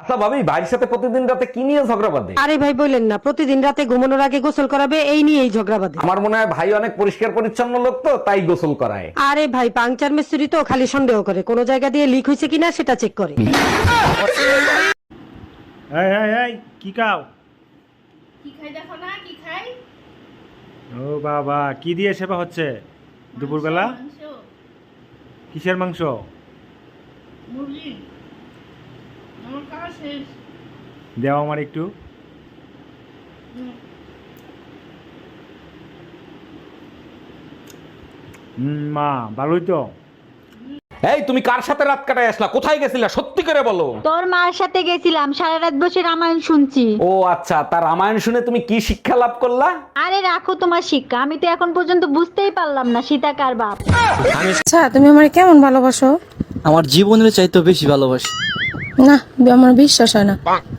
আচ্ছা ভাবি ভাইয়ের সাথে প্রতিদিন রাতে কি নিয়ে ঝগড়া বাঁধে? আরে ভাই বললেন না প্রতিদিন রাতে ঘুমানোর আগে গোসল করাবে এই নিয়েই ঝগড়া বাঁধে। আমার মনে হয় ভাই অনেক পরিষ্কার পরিচ্ছন্ন লোক তো তাই গোসল করায়। আরে ভাই পাংচার মিস্ত্রি তো খালি সন্দেহ করে কোন জায়গা দিয়ে লিক হয়েছে কিনা সেটা চেক করে। এই এই এই কি খাও? কি খাই দেখো না কি খাই? ও বাবা কি দিয়ে সেবা হচ্ছে দুপুরবেলা? কিসের মাংস? মুরগি আমার খাওয়া শেষ। দেও আমার একটু। মা ভালোই তো। এই তুমি কার সাথে রাত কাটায় আসলা? কোথায় গেছিলা? সত্যি করে বলো। তোর মার সাথে গেছিলাম সারা রাত বসে রামায়ণ শুনছি। ও আচ্ছা তার রামায়ণ শুনে তুমি কি শিক্ষা লাভ করলা? আরে রাখো তোমার শিক্ষা। আমি তো এখন পর্যন্ত বুঝতেই পারলাম না সীতা কার বাপ। আচ্ছা তুমি আমার কেমন ভালোবাসো? আমার জীবনের চাইতে বেশি ভালোবাসি। না আমার বিশ্বাস হয় না।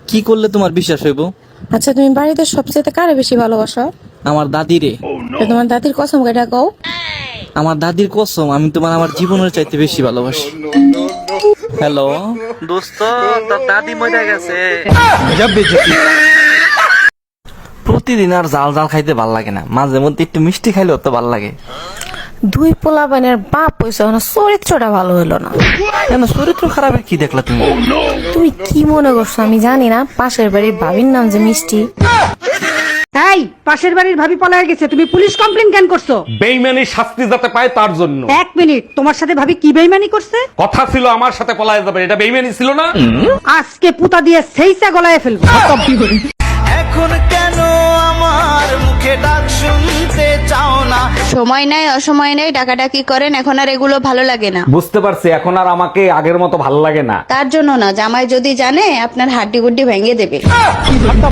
কি করলে তোমার বিশ্বাস হইব? আচ্ছা তুমি বাড়িতে সবচেয়ে কারে বেশি ভালোবাসো? আমার দাদিরে। তোমার দাদির কসম কেটা কও। আমার দাদির কসম আমি তোমার আমার জীবনের চাইতে বেশি ভালোবাসি। হ্যালো দোস্ত তোর দাদি মরে গেছে। প্রতিদিন আর জাল জাল খাইতে ভালো লাগে না। মাঝে মধ্যে একটু মিষ্টি খাইলেও তো ভালো লাগে। দুই পোলাবানের বাপ হইছে না চরিত্রটা ভালো হলো না। কেন চরিত্র খারাপের কি দেখলা তুমি? তুমি কি মনে করছ আমি জানি না পাশের বাড়ির ভাবির নাম যে মিষ্টি। এই পাশের বাড়ির ভাবি পলায় গেছে তুমি পুলিশ কমপ্লেন কেন করছ? বেইমানি শাস্তি যাতে পায় তার জন্য। এক মিনিট তোমার সাথে ভাবি কি বেইমানি করছে? কথা ছিল আমার সাথে পলায় যাবে এটা বেইমানি ছিল না? আজকে পুতা দিয়ে সেইসা গলায় ফেলব। এখন কেন আমার মুখে ডাক শুনতে সময় নাই অসময় নাই ডাকাডাকি করেন এখন আর এগুলো ভালো লাগে না। বুঝতে পারছি এখন আর আমাকে আগের মতো ভালো লাগে না। তার জন্য না জামাই যদি জানে আপনার হাড্ডি গুড্ডি ভেঙে দেবে।